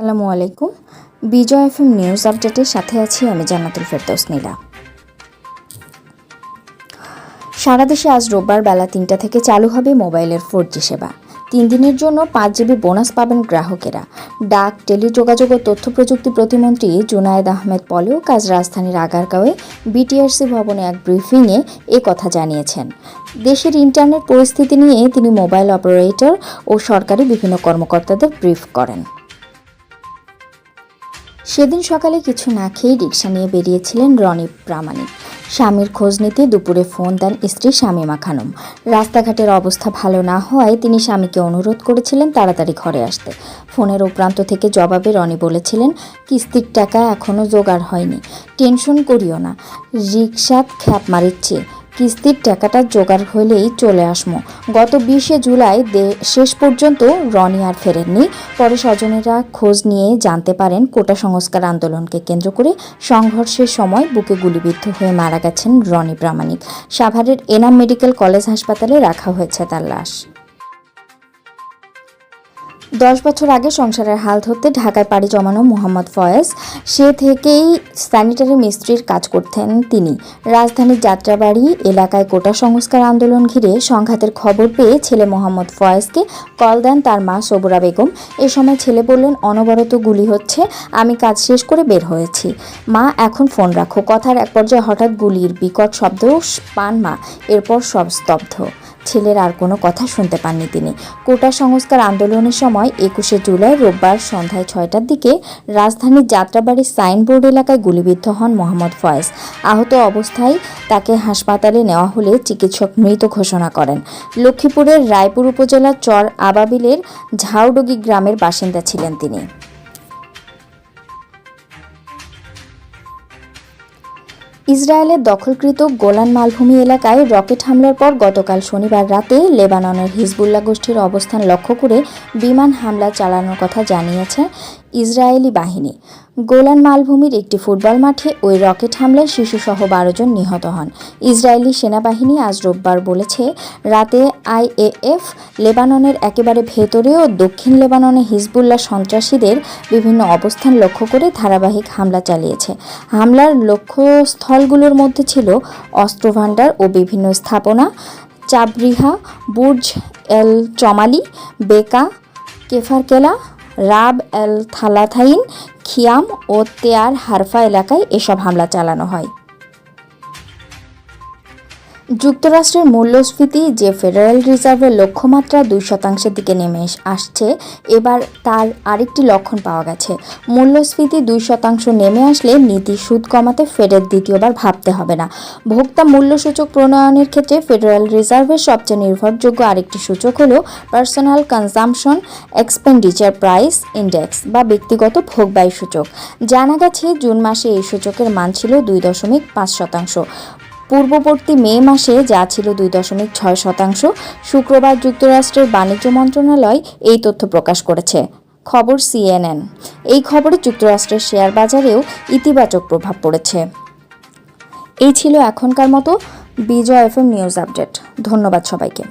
আসসালামু আলাইকুম। বিজয় F M news আপডেটের সাথে আছি আমি জান্নাতুল ফেরদৌস নীলা। সারা দেশে আজ রোববার বেলা তিনটা থেকে চালু হবে মোবাইলের ফোর জি সেবা। তিন দিনের জন্য পাঁচ জিবি বোনাস পাবেন গ্রাহকেরা। ডাক, টেলিযোগাযোগ ও তথ্য প্রযুক্তি প্রতিমন্ত্রী জুনায়েদ আহমেদ পলেও কাজ রাজধানীর আগারগাঁওয়ে বিটিআরসি ভবনে এক ব্রিফিংয়ে এ কথা জানিয়েছেন। দেশের ইন্টারনেট পরিস্থিতি নিয়ে তিনি মোবাইল অপারেটর ও সরকারি বিভিন্ন কর্মকর্তাদের ব্রিফ করেন। সেদিন সকালে কিছু না খেয়ে রিক্সা নিয়ে বেরিয়েছিলেন রনি প্রামাণিক। স্বামীর খোঁজ নিতে দুপুরে ফোন দেন স্ত্রী শামীমা খানম। রাস্তাঘাটের অবস্থা ভালো না হওয়ায় তিনি স্বামীকে অনুরোধ করেছিলেন তাড়াতাড়ি ঘরে আসতে। ফোনের প্রান্ত থেকে জবাবে রনি বলেছিলেন, কিস্তির টাকা এখনও জোগাড় হয়নি। টেনশন করিও না। রিক্সাত খ্যাপ মারিচ্ছে। কিস্তির টাকাটা জোগাড় হলেই চলে আসমো। গত বিশে জুলাই শেষ পর্যন্ত রনি আর ফেরেননি। পরে স্বজনেরা খোঁজ নিয়ে জানতে পারেন কোটা সংস্কার আন্দোলনকে কেন্দ্র করে সংঘর্ষের সময় বুকে গুলিবিদ্ধ হয়ে মারা গেছেন রনি প্রামাণিক। সাভারের এনাম মেডিকেল কলেজ হাসপাতালে রাখা হয়েছে তার লাশ। দশ বছর আগে সংসারের হাল ধরতে ঢাকায় পাড়ি জমানো মোহাম্মদ ফয়েজ, সে থেকেই স্যানিটারি মিস্ত্রির কাজ করতেন তিনি। রাজধানীর যাত্রাবাড়ি এলাকায় কোটা সংস্কার আন্দোলন ঘিরে সংঘাতের খবর পেয়ে ছেলে মোহাম্মদ ফয়েজকে কল দেন তার মা সবুরা বেগম। এ সময় ছেলে বললেন, অনবরত গুলি হচ্ছে, আমি কাজ শেষ করে বের হয়েছি। মা, এখন ফোন রাখো। কথার এক পর্যায়ে হঠাৎ গুলির বিকট শব্দ, পান মা। এরপর সব স্তব্ধ। ছেলের আর কোনো কথা শুনতে পাননি তিনি। কোটা সংস্কার আন্দোলনের সময় একুশে জুলাই রোববার সন্ধ্যায় ছয়টার দিকে রাজধানীর যাত্রাবাড়ির সাইনবোর্ড এলাকায় গুলিবিদ্ধ হন মোহাম্মদ ফয়েজ। আহত অবস্থায় তাকে হাসপাতালে নেওয়া হলে চিকিৎসক মৃত ঘোষণা করেন। লক্ষ্মীপুরের রায়পুর উপজেলার চর আবাবিলের ঝাউডগি গ্রামের বাসিন্দা ছিলেন তিনি। ইসরায়েলের দখলকৃত গোলান মালভূমি এলাকায় রকেট হামলার পর গতকাল শনিবার রাতে লেবাননের হিজবুল্লাহ গোষ্ঠীর অবস্থান লক্ষ্য করে বিমান হামলা চালানোর কথা জানিয়েছে ইসরায়েলি বাহিনী। গোলান মালভূমির একটি ফুটবল মাঠে ওই রকেট হামলায় শিশুসহ বারো জন নিহত হন। ইসরায়েলি সেনাবাহিনী আজ রোববার বলেছে, রাতে আইএএফ লেবাননের একেবারে ভেতরে ও দক্ষিণ লেবাননে হিজবুল্লাহ সন্ত্রাসীদের বিভিন্ন অবস্থান লক্ষ্য করে ধারাবাহিক হামলা চালিয়েছে। হামলার লক্ষ্যস্থলগুলোর মধ্যে ছিল অস্ত্রভাণ্ডার ও বিভিন্ন স্থাপনা, চাবরিহা, বুর্জ এল চমালি, বেকা, কেফারকেলা রাব এল থালাথাইন খিয়াম ও তেয়ার হারফা এলাকায় এসব হামলা চালানো হয়। যুক্তরাষ্ট্রের মূল্যস্ফীতি যে ফেডারেল রিজার্ভের লক্ষ্যমাত্রা দুই শতাংশের দিকে নেমে আসছে, এবার তার আরেকটি লক্ষণ পাওয়া গেছে। মূল্যস্ফীতি দুই শতাংশ নেমে আসলে নীতি সুদ কমাতে ফেডের দ্বিতীয়বার ভাবতে হবে না। ভোক্তা মূল্যসূচক প্রণয়নের ক্ষেত্রে ফেডারেল রিজার্ভের সবচেয়ে নির্ভরযোগ্য আরেকটি সূচক হল personal consumption expenditure price index বা ব্যক্তিগত ভোগব্যয় সূচক। জানা গেছে, জুন মাসে এই সূচকের মান ছিল দুই দশমিক পাঁচ শতাংশ। পূর্ববর্তী মে মাসে যা ছিল দুই দশমিক ছয় শতাংশ, শুক্রবার যুক্তরাষ্ট্রের বাণিজ্য মন্ত্রণালয় এই তথ্য প্রকাশ করেছে। খবর সিএনএন। এই খবরে যুক্তরাষ্ট্রের শেয়ার বাজারেও ইতিবাচক প্রভাব পড়েছে। এই ছিল এখনকার মতো বিজয় এফএম নিউজ আপডেট। ধন্যবাদ সবাইকে।